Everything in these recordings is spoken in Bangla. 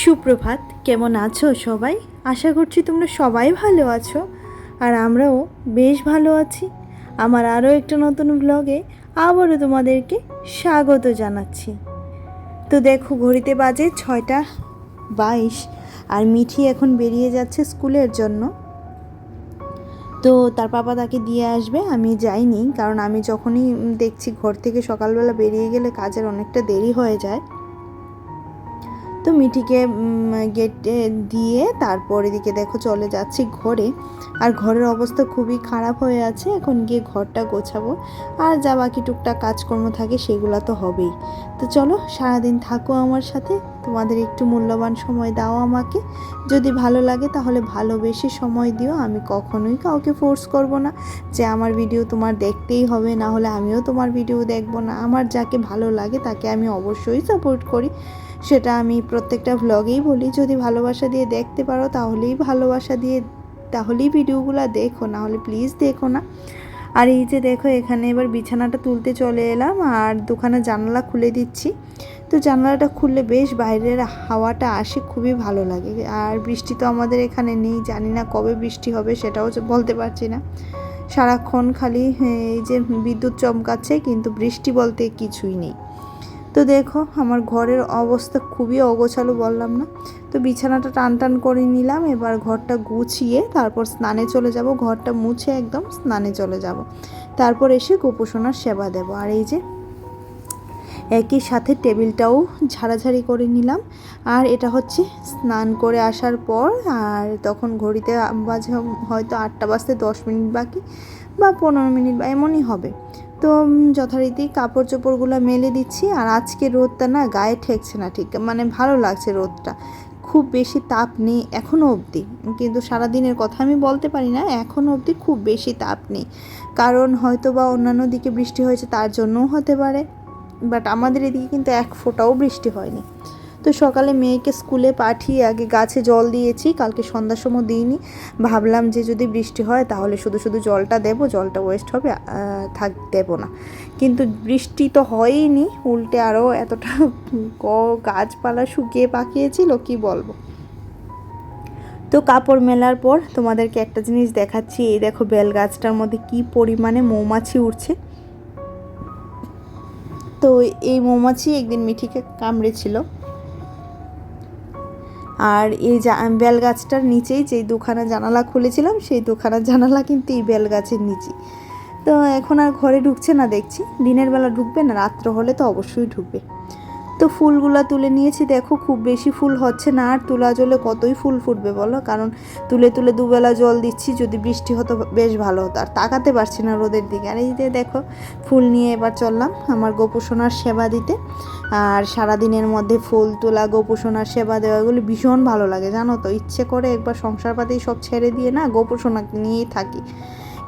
সুপ্রভাত, কেমন আছো সবাই? আশা করছি তোমরা সবাই ভালো আছো আর আমরাও বেশ ভালো আছি। আমার আরও একটা নতুন ব্লগে আবারও তোমাদেরকে স্বাগত জানাচ্ছি। তো দেখো, ঘড়িতে বাজে ছয়টা বাইশ আর মিঠি এখন বেরিয়ে যাচ্ছে স্কুলের জন্য। তো তার পাপা তাকে দিয়ে আসবে, আমি যাইনি কারণ আমি যখনই দেখছি ঘর থেকে সকালবেলা বেরিয়ে গেলে কাজের অনেকটা দেরি হয়ে যায়। তো মিঠিকে গেটে দিয়ে তারপর এদিকে দেখো চলে যাচ্ছি ঘরে। আর ঘরের অবস্থা খুবই খারাপ হয়ে আছে, এখন গিয়ে ঘরটা গোছাবো। আর যা বাকি টুকটাক কাজকর্ম থাকে সেগুলো তো হবেই। তো চলো, সারাদিন থাকো আমার সাথে। তোমাদের একটু মূল্যবান সময় দাও আমাকে। যদি ভালো লাগে তাহলে ভালোবেসে সময় দিও। আমি কখনোই কাউকে ফোর্স করব না যে আমার ভিডিও তোমার দেখতেই হবে, না হলে আমিও তোমার ভিডিও দেখব না। আমার যাকে ভালো লাগে তাকে আমি অবশ্যই সাপোর্ট করি। সেটা আমি প্রত্যেকটা ভ্লগেই বলি। যদি ভালোবাসা দিয়ে দেখতে পারো, তাহলেই ভালোবাসা দিয়ে, তাহলেই ভিডিওগুলো দেখো। না হলে প্লিজ দেখো না। আর এই যে দেখো, এখানে এবার বিছানাটা তুলতে চলে এলাম আর দোকানে জানালা খুলে দিচ্ছি। তো জানালাটা খুললে বেশ বাইরের হাওয়াটা আসে, খুবই ভালো লাগে। আর বৃষ্টি তো আমাদের এখানে নেই, জানি না কবে বৃষ্টি হবে সেটাও বলতে পারছি না। সারাক্ষণ খালি, এই যে বিদ্যুৎ চমকাচ্ছে, কিন্তু বৃষ্টি বলতে কিছুই নেই। তো দেখো, আমার ঘরের অবস্থা খুবই অগোছালো বললাম না। তো বিছানাটা টান টান করে নিলাম, এবার ঘরটা গুছিয়ে তারপর স্নানে চলে যাব। ঘরটা মুছে একদম স্নানে চলে যাব। তারপর এসে গোপোষণার সেবা দেব। আর এই যে একই সাথে টেবিলটাও ঝাড়াঝাড়ি করে নিলাম। আর এটা হচ্ছে স্নান করে আসার পর, আর তখন ঘড়িতে বাজে হয়তো আটটা বাজতে দশ মিনিট বাকি বা পনেরো মিনিট বা এমনই হবে। তো যথারীতি কাপড় চোপড়গুলো মেলে দিচ্ছি। আর আজকে রোদটা না গায়ে ঠেকছে না ঠিক মানে ভালো লাগছে রোদটা। খুব বেশি তাপ নেই এখনও অবধি। কিন্তু সারাদিনের কথা আমি বলতে পারি না এখনও অবধি খুব বেশি তাপ নেই। কারণ হয়তো বা অন্যান্য দিকে বৃষ্টি হয়েছে তার জন্যও হতে পারে। বাট আমাদের এদিকে কিন্তু এক ফোঁটাও বৃষ্টি হয়নি। তো সকালে মেয়েকে স্কুলে পাঠিয়ে আগে গাছে জল দিয়েছি, কালকে সন্ধ্যার সময় দিইনি। ভাবলাম যে যদি বৃষ্টি হয় তাহলে শুধু শুধু জলটা দেবো, জলটা ওয়েস্ট হবে থাক, দেবো না। কিন্তু বৃষ্টি তো হয়ইনি, উল্টে আরও এতটা গাছপালা শুকিয়ে পাকিয়েছিল, কি বলব? তো কাপড় মেলার পর তোমাদেরকে একটা জিনিস দেখাচ্ছি, এই দেখো বেল গাছটার মধ্যে কি পরিমাণে মৌমাছি উঠছে তো এই মৌমাছি একদিন মিঠিকে কামড়েছিল। আর এই বেল গাছটার নিচেই যেই দুখানা জানালা খুলেছিলাম, সেই দুখানা জানালা কিন্তু এই বেল গাছের নিচে তো এখন আর ঘরে ঢুকছে না দেখছি। দিনের বেলা ঢুকবে না, রাত্র হলে তো অবশ্যই ঢুকবে। তো ফুলগুলো তুলে নিয়েছি। দেখো, খুব বেশি ফুল হচ্ছে না। আর তুলা জলে কতই ফুল ফুটবে বলো? কারণ তুলে তুলে দুবেলা জল দিচ্ছি, যদি বৃষ্টি হতো বেশ ভালো হতো। আর তাকাতে পারছি না রোদের দিকে। আর এই যে দেখো, ফুল নিয়ে এবার চললাম আমার গোপোষণার সেবা দিতে। আর সারাদিনের মধ্যে ফুল তোলা গোপোষণার সেবা দেওয়া, এগুলো ভীষণ ভালো লাগে, জানো তো। ইচ্ছে করে একবার সংসার পাতি সব ছেড়ে দিয়ে না গোপোষণা নিয়েই থাকি।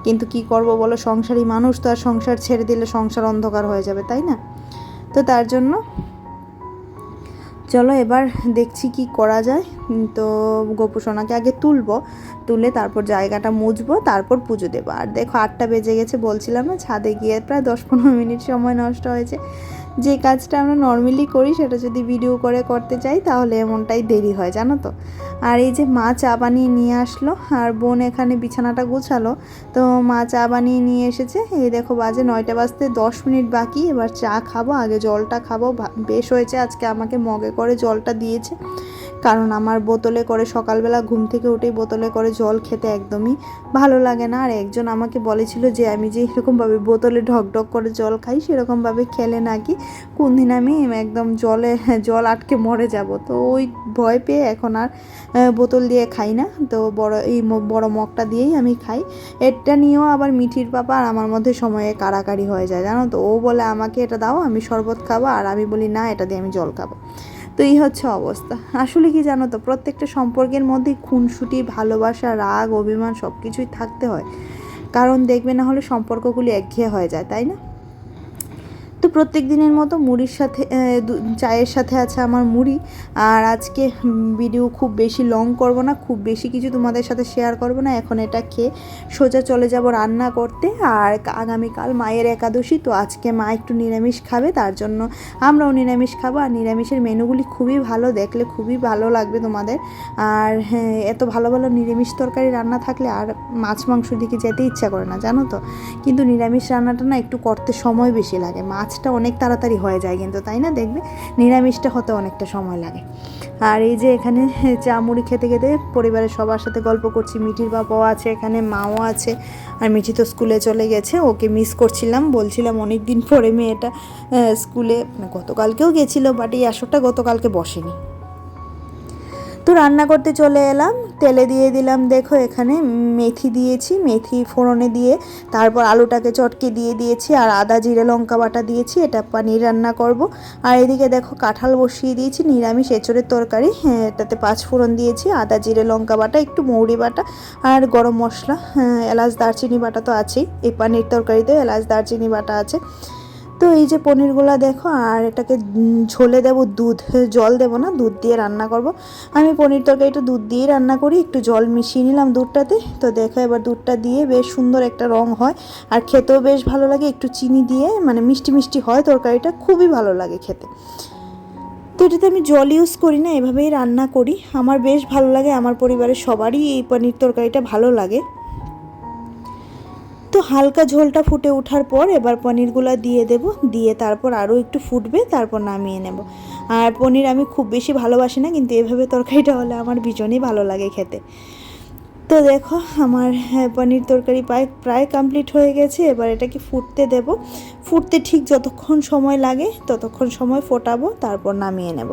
কিন্তু কি করব বলো? সংসারী মানুষ তো আর সংসার ছেড়ে দিলে সংসার অন্ধকার হয়ে যাবে, তাই না? তো তার জন্য চলো এবার দেখছি কি করা যায়। তো গোপুসোনাকে আগে তুলবো, তুলে তারপর জায়গাটা মুছবো, তারপর পুজো দেবো। আর দেখো আটটা বেজে গেছে, বলছিলাম না, ছাদে গিয়ে প্রায় দশ পনেরো মিনিট সময় নষ্ট হয়েছে। যে কাজটা আমরা নর্মালি করি সেটা যদি ভিডিও করে করতে চাই তাহলে এমনটাই দেরি হয়, জানো তো? আর এই যে মা চা বানিয়ে নিয়ে আসলো, আর বোন এখানে বিছানাটা গুছালো, তো মা চা বানিয়ে নিয়ে এসেছে। এই দেখো বাজে নয়টা বাজতে দশ মিনিট বাকি, এবার চা খাব, আগে জলটা খাব। বেশ হয়েছে, আজকে আমাকে মগে করে জলটা দিয়েছে। কারণ আমার বোতলে করে সকালবেলা ঘুম থেকে উঠেই বোতলে করে জল খেতে একদমই ভালো লাগে না। আর একজন আমাকে বলেছিল যে, আমি যে এরকমভাবে বোতলে ঢক ঢক করে জল খাই, সেরকমভাবে খেলে নাকি? কোন দিন আমি একদম জলে, জল আটকে মরে যাব। তো ওই ভয় পেয়ে এখন আর বোতল দিয়ে খাই না। তো বড়, এই বড় মগটা দিয়েই আমি খাই। এটা নিয়েও আবার মিঠির পাপা আর আমার মধ্যে সময়ে কারাকারি হয়ে যায়, জানো তো? ও বলে, আমাকে এটা দাও, আমি শরবত খাব। আর আমি বলি, না, এটা দিয়ে আমি জল খাব। তো এই হচ্ছে অবস্থা। আসলে কি জানো তো? প্রত্যেকটা সম্পর্কের মধ্যেই খুনসুটি, ভালোবাসা, রাগ, অভিমান সব কিছুই থাকতে হয়। কারণ দেখবে না হলে সম্পর্কগুলি একঘেয়ে হয়ে যায়, তাই না? তো প্রত্যেক দিনের মতো মুড়ির সাথে চায়ের সাথে আছে আমার মুড়ি। আর আজকে ভিডিও খুব বেশি লং করব না, খুব বেশি কিছু তোমাদের সাথে শেয়ার করব না। এখন এটা খেয়ে সোজা চলে যাব রান্না করতে। আর আগামীকাল মায়ের একাদশী, তো আজকে মা একটু নিরামিষ খাবে, তার জন্য আমরাও নিরামিষ খাব। আর নিরামিষের মেনুগুলি খুবই ভালো, দেখলে খুবই ভালো লাগবে তোমাদের। আর হ্যাঁ এত ভালো ভালো নিরামিষ তরকারি রান্না থাকলে আর মাছ মাংস দিকে যেতে ইচ্ছা করে না, জানো তো? কিন্তু নিরামিষ রান্নাটা না একটু করতে সময় বেশি লাগে। মাছটা অনেক তাড়াতাড়ি হয়ে যায় কিন্তু, তাই না? দেখবে নিরামিষটা হতে অনেকটা সময় লাগে। আর এই যে এখানে চা মুড়ি খেতে খেতে পরিবারের সবার সাথে গল্প করছি, মিঠির বাবাও আছে এখানে, মাও আছে, আর মিঠি তো স্কুলে চলে গেছে, ওকে মিস করছিলাম, বলছিলাম অনেক দিন পরে মেয়েটা স্কুলে মানে গতকালকেও গেছিল বাট এই আসরটা গতকালকে বসেনি। তো রান্না করতে চলে এলাম। তেলে দিয়ে দিলাম দেখো এখানে মেথি দিয়েছি মেথি ফোড়নে দিয়ে। তারপর আলুটাকে চটকে দিয়ে দিয়েছি আর আদা জিরে লঙ্কা বাটা দিয়েছি এটা পানির রান্না করব। আর এদিকে দেখো কাঁঠাল বসিয়ে দিয়েছি নিরামিষ এঁচড়ের তরকারি। হ্যাঁ এটাতে পাঁচ ফোড়ন দিয়েছি আদা জিরে লঙ্কা বাটা একটু মৌরি বাটা আর গরম মশলা। হ্যাঁ, এলাচ দারচিনি বাটা তো আছেই। এই পানির তরকারিতে এলাচ দারচিনি বাটা আছে। তো এই যে পনিরগুলো দেখো, আর এটাকে ঝোলে দেব দুধ, জল দেবো না, দুধ দিয়ে রান্না করব। আমি পনির তরকারিটা দুধ দিয়েই রান্না করি, একটু জল মিশিয়ে নিলাম দুধটাতে। তো দেখো এবার দুধটা দিয়ে বেশ সুন্দর একটা রং হয়, আর খেতেও বেশ ভালো লাগে, একটু চিনি দিয়ে মানে মিষ্টি মিষ্টি হয় তরকারিটা, খুবই ভালো লাগে খেতে। তো এটাতে আমি জল ইউজ করি না, এভাবেই রান্না করি। আমার বেশ ভালো লাগে, আমার পরিবারের সবারই এই পনির তরকারিটা ভালো লাগে। তো হালকা ঝোলটা ফুটে ওঠার পর এবার পনিরগুলো দিয়ে দেব, দিয়ে তারপর আরও একটু ফুটবে, তারপর নামিয়ে নেব। আর পনির আমি খুব বেশি ভালোবাসি না, কিন্তু এভাবে তরকারিটা হলে আমার ভীষণই ভালো লাগে খেতে। তো দেখো আমার হ্যাঁ, পনির তরকারি প্রায় প্রায় কমপ্লিট হয়ে গেছে। এবার এটাকে ফুটতে দেব। ফুটতে ঠিক যতক্ষণ সময় লাগে ততক্ষণ সময় ফোটাবো তারপর নামিয়ে নেব।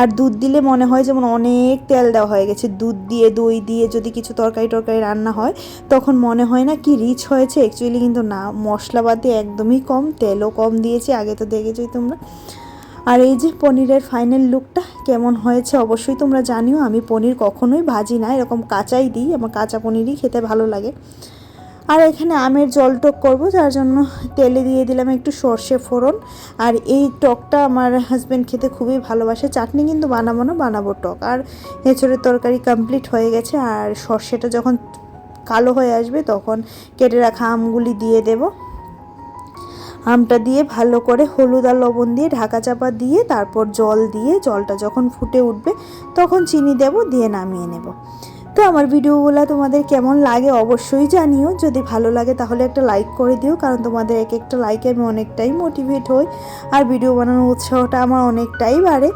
আর দুধ দিলে মনে হয় যেমন অনেক তেল দেওয়া হয়ে গেছে। দুধ দিয়ে দই দিয়ে যদি কিছু তরকারি টরকারি রান্না হয় তখন মনে হয় না কি রিচ হয়েছে। অ্যাকচুয়ালি কিন্তু না মশলাপাতি একদমই কম তেলও কম দিয়েছি আগে তো দেখেছোই তোমরা। আর এই যে পনিরের ফাইনাল লুকটা কেমন হয়েছে অবশ্যই তোমরা জানিও। আমি পনির কখনোই ভাজি না, এরকম কাঁচাই দিই, আমার কাঁচা পনিরই খেতে ভালো লাগে। আর এখানে আমের জল টক করব, যার জন্য তেলে দিয়ে দিলাম একটু সর্ষে ফোড়ন। আর এই টকটা আমার হাজব্যান্ড খেতে খুবই ভালোবাসে, চাটনি কিন্তু বানাবো না, বানাবো টক। আর এঁচড়ের তরকারি কমপ্লিট হয়ে গেছে, আর সর্ষেটা যখন কালো হয়ে আসবে তখন কেটে রাখা আমগুলি দিয়ে দেবো। আমটা দিয়ে ভালো করে হলুদ আর লবণ দিয়ে ঢাকা চাপা দিয়ে তারপর জল দিয়ে জলটা যখন ফুটে উঠবে তখন চিনি দেব, দিয়ে নামিয়ে নেব। তো আমার ভিডিওগুলো তোমাদের কেমন লাগে অবশ্যই জানিও। যদি ভালো লাগে তাহলে একটা লাইক করে দিও, কারণ তোমাদের এক একটা লাইকে আমি অনেকটাই মোটিভেট হই, আর ভিডিও বানানোর উৎসাহটা আমার অনেকটাই বাড়ে।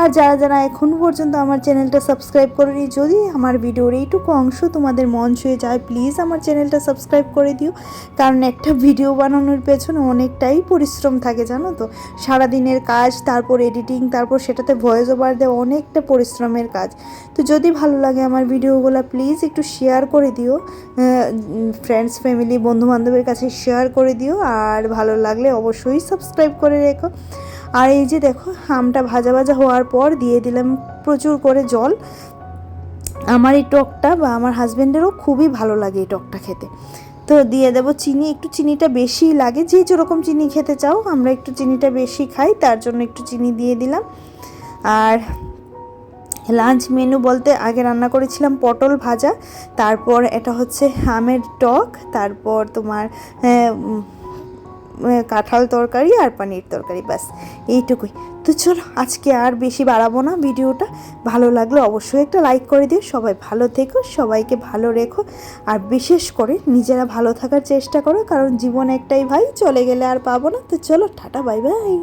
আর যারা যারা এখন পর্যন্ত আমার চ্যানেলটা সাবস্ক্রাইব করেনি, যদি আমার ভিডিওর এইটুকু অংশ তোমাদের মন ছুঁয়ে যায় প্লিজ আমার চ্যানেলটা সাবস্ক্রাইব করে দিও, কারণ একটা ভিডিও বানানোর পেছনে অনেকটাই পরিশ্রম থাকে, জানো তো? সারাদিনের কাজ, তারপর এডিটিং তারপর সেটাতে ভয়েস ওভার দেওয়া অনেকটা পরিশ্রমের কাজ। তো যদি ভালো লাগে আমার ভিডিওগুলো প্লিজ একটু শেয়ার করে দিও। ফ্রেন্ডস ফ্যামিলি বন্ধু বান্ধবের কাছে শেয়ার করে দিও। আর ভালো লাগলে অবশ্যই সাবস্ক্রাইব করে রেখো। আর এই যে দেখো, আমটা ভাজা ভাজা হওয়ার পর দিয়ে দিলাম প্রচুর করে জল। আমার এই টকটা বা আমার হাজব্যান্ডেরও খুবই ভালো লাগে এই টকটা খেতে। তো দিয়ে দেবো চিনি, একটু চিনিটা বেশি লাগে। যে যেরকম চিনি খেতে চাও, আমরা একটু চিনিটা বেশি খাই, তার জন্য একটু চিনি দিয়ে দিলাম। আর লাঞ্চ মেনু বলতে আগে রান্না করেছিলাম পটল ভাজা, তারপর এটা হচ্ছে আমের টক, তারপর তোমার কাঁঠাল তরকারি আর পানির তরকারি, ব্যাস, এইটুকুই। তো চলো, আজকে আর বেশি বাড়াবো না ভিডিওটা। ভালো লাগলে অবশ্যই একটা লাইক করে দিও। সবাই ভালো থেকো, সবাইকে ভালো রেখো। আর বিশেষ করে নিজেরা ভালো থাকার চেষ্টা করো, কারণ জীবন একটাই ভাই, চলে গেলে আর পাবো না। তো চলো, টাটা, বাই বাই।